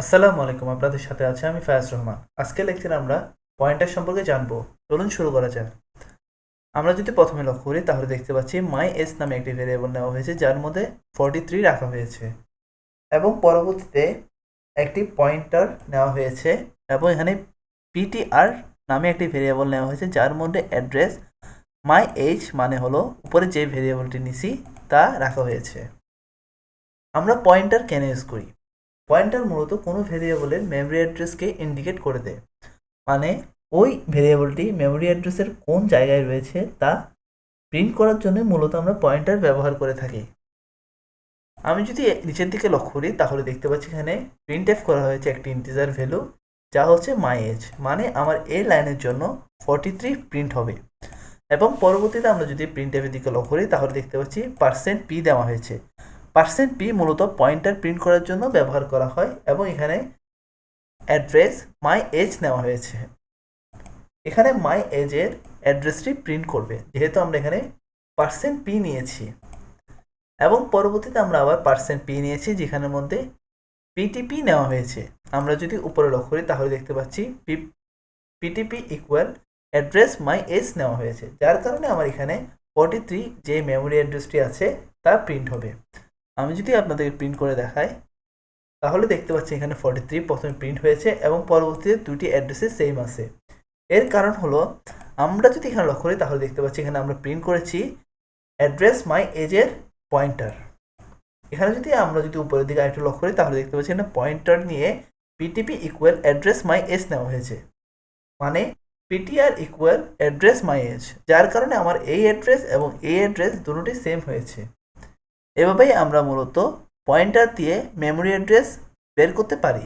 আসসালামু আলাইকুম, আপনাদের সাথে আছে আমি ফায়াজ রহমান। আজকে লেকচারে আমরা পয়েন্টার সম্পর্কে জানব। চলুন শুরু করা যাক। আমরা যদি প্রথমে লক্ষ্য করি, তাহলে দেখতে পাচ্ছি মাই এস নামে একটি ভেরিয়েবল নেওয়া হয়েছে, যার মধ্যে ফর্টি থ্রি রাখা হয়েছে। এবং পরবর্তীতে একটি পয়েন্টার নেওয়া হয়েছে, এবং এখানে পিটিআর নামে একটি ভেরিয়েবল নেওয়া হয়েছে, যার মধ্যে অ্যাড্রেস মাই এইচ মানে হলো উপরে যে ভেরিয়েবলটি নিছি, তা রাখা হয়েছে। আমরা পয়েন্টার কেন ইউজ করি? পয়েন্টার মূলত কোনো ভেরিয়েবলের মেমরি অ্যাড্রেসকে ইন্ডিকেট করে দেয়। মানে ওই ভেরিয়েবলটি মেমরি অ্যাড্রেসের কোন জায়গায় রয়েছে তা প্রিন্ট করার জন্য মূলত আমরা পয়েন্টার ব্যবহার করে থাকি। আমি যদি নিচের দিকে লক্ষ্য করি, তাহলে দেখতে পাচ্ছি এখানে প্রিন্ট এফ করা হয়েছে একটি ইন্টিজার ভ্যালু যা হচ্ছে মাই এজ মানে আমার এই লাইনের জন্য ফর্টি থ্রি প্রিন্ট হবে। এবং পরবর্তীতে আমরা যদি প্রিন্ট এফের দিকে লক্ষ্য করি, তাহলে দেখতে পাচ্ছি পার্সেন্ট পি দেওয়া হয়েছে। পার্সেন্ট পি মূলত পয়েন্টার প্রিন্ট করার জন্য ব্যবহার করা হয় এবং এখানে অ্যাড্রেস মাই এজ নেওয়া হয়েছে। এখানে মাই এজের অ্যাড্রেসটি প্রিন্ট করবে, যেহেতু আমরা এখানে পার্সেন্ট পি নিয়েছি। এবং পরবর্তীতে আমরা আবার পার্সেন্ট পি নিয়েছি, যেখানের মধ্যে পিটিপি নেওয়া হয়েছে। আমরা যদি উপরে লক্ষ্য করি, তাহলে দেখতে পাচ্ছি P PTP equal address my age নেওয়া হয়েছে। যার কারণে আমার এখানে ফর্টি থ্রি যে মেমোরি অ্যাড্রেসটি আছে, তা প্রিন্ট হবে। আমি যদি আপনাদেরকে প্রিন্ট করে দেখাই, তাহলে দেখতে পাচ্ছি এখানে ফর্টি থ্রি প্রথমে প্রিন্ট হয়েছে এবং পরবর্তীতে দুটি অ্যাড্রেসে সেম আছে। এর কারণ হলো, আমরা যদি এখানে লক্ষ্য করি, তাহলে দেখতে পাচ্ছি এখানে আমরা প্রিন্ট করেছি অ্যাড্রেস মাই এজের পয়েন্টার এখানে যদি আমরা যদি উপরের দিকে আরেকটু লক্ষ্য করি, তাহলে দেখতে পাচ্ছি এখানে পয়েন্টার নিয়ে PTP equal address my age নেওয়া হয়েছে। মানে PTR equal address my age যার কারণে আমার এই অ্যাড্রেস এবং এই অ্যাড্রেস দুটোটি সেম হয়েছে। এভাবেই আমরা মূলত পয়েন্টার দিয়ে মেমোরি অ্যাড্রেস বের করতে পারি।